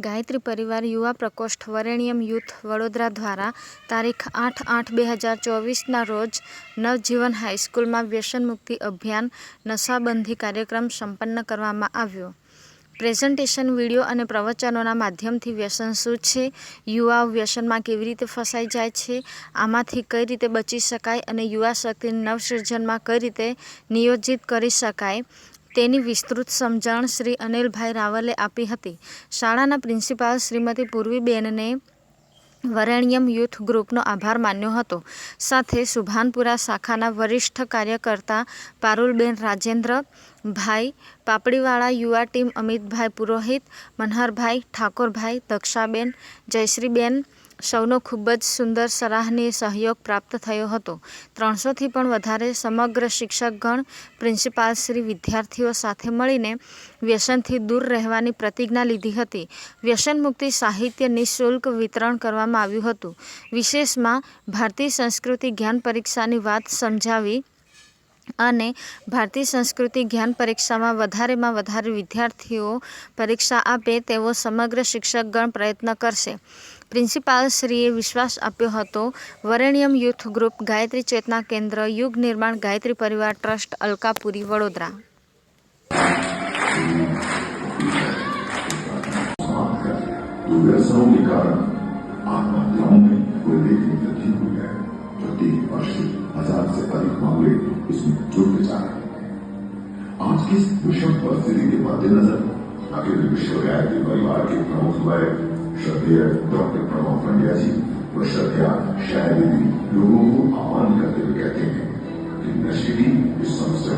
ગાયત્રી પરિવાર યુવા પ્રકોષ્ઠ વરેણ્યમ યુથ વડોદરા દ્વારા તારીખ આઠ આઠ બે હજાર ચોવીસના રોજ નવજીવન હાઈસ્કૂલમાં વ્યસન મુક્તિ અભિયાન નશાબંધી કાર્યક્રમ સંપન્ન કરવામાં આવ્યો. પ્રેઝન્ટેશન, વીડિયો અને પ્રવચનોના માધ્યમથી વ્યસન શું છે? યુવાઓ વ્યસનમાં કેવી રીતે ફસાઈ જાય છે? આમાંથી કઈ રીતે બચી શકાય? અને યુવા શક્તિને નવસર્જનમાં કઈ રીતે નિયોજિત કરી શકાય? તેની વિસ્તૃત સમજણ શ્રી અનિલભાઈ રાવલે આપી હતી. શાળાના પ્રિન્સિપાલ શ્રીમતી પૂર્વીબેનને વરેણ્યમ યુથ ગ્રુપનો આભાર માન્યો હતો. સાથે સુભાનપુરા શાખાના વરિષ્ઠ કાર્યકર્તા પારુલબેન રાજેન્દ્ર, ભાઈ પાપડીવાળા યુવા ટીમ અમિતભાઈ પુરોહિત, મનહરભાઈ ઠાકોરભાઈ દક્ષાબેન, જયશ્રીબેન સૌનો ખૂબ જ સુંદર સરાહનીય સહયોગ પ્રાપ્ત થયો હતો. ત્રણસોથી પણ વધારે સમગ્ર શિક્ષકગણ પ્રિન્સિપાલશ્રી વિદ્યાર્થીઓ સાથે મળીને વ્યસનથી દૂર રહેવાની પ્રતિજ્ઞા લીધી હતી. વ્યસન મુક્તિ સાહિત્ય નિઃશુલ્ક વિતરણ કરવામાં આવ્યું હતું. વિશેષમાં ભારતીય સંસ્કૃતિ જ્ઞાન પરીક્ષાની વાત સમજાવી અને ભારતીય સંસ્કૃતિ જ્ઞાન પરીક્ષામાં વધારેમાં વધારે વિદ્યાર્થીઓ પરીક્ષા આપે તેવો સમગ્ર શિક્ષકગણ પ્રયત્ન કરશે. પ્રિન્સિપાલશ્રીએ વિશ્વાસ આપ્યો હતો વરેણ્યમ યુથ ગ્રુપ ગાયત્રી ચેતના કેન્દ્ર યુગ નિર્માણ ગાયત્રી પરિવાર ટ્રસ્ટ અલકાપુરી વડોદરા तो व्यसनों के कारण आत्महत्याओं में उल्लेखनीय वृद्धि हुई है प्रति वर्ष हजार से अधिक मामले इसमें जुड़ते जा रहे हैं आज की इस विषम परिस्थिति के मद्देनजर अखिल विश्व गायत्री परिवार के प्रमुख हुए شفيع ربك ومفنياتي وشفيع شاهد لهم أعانك تلك النشري بالصمص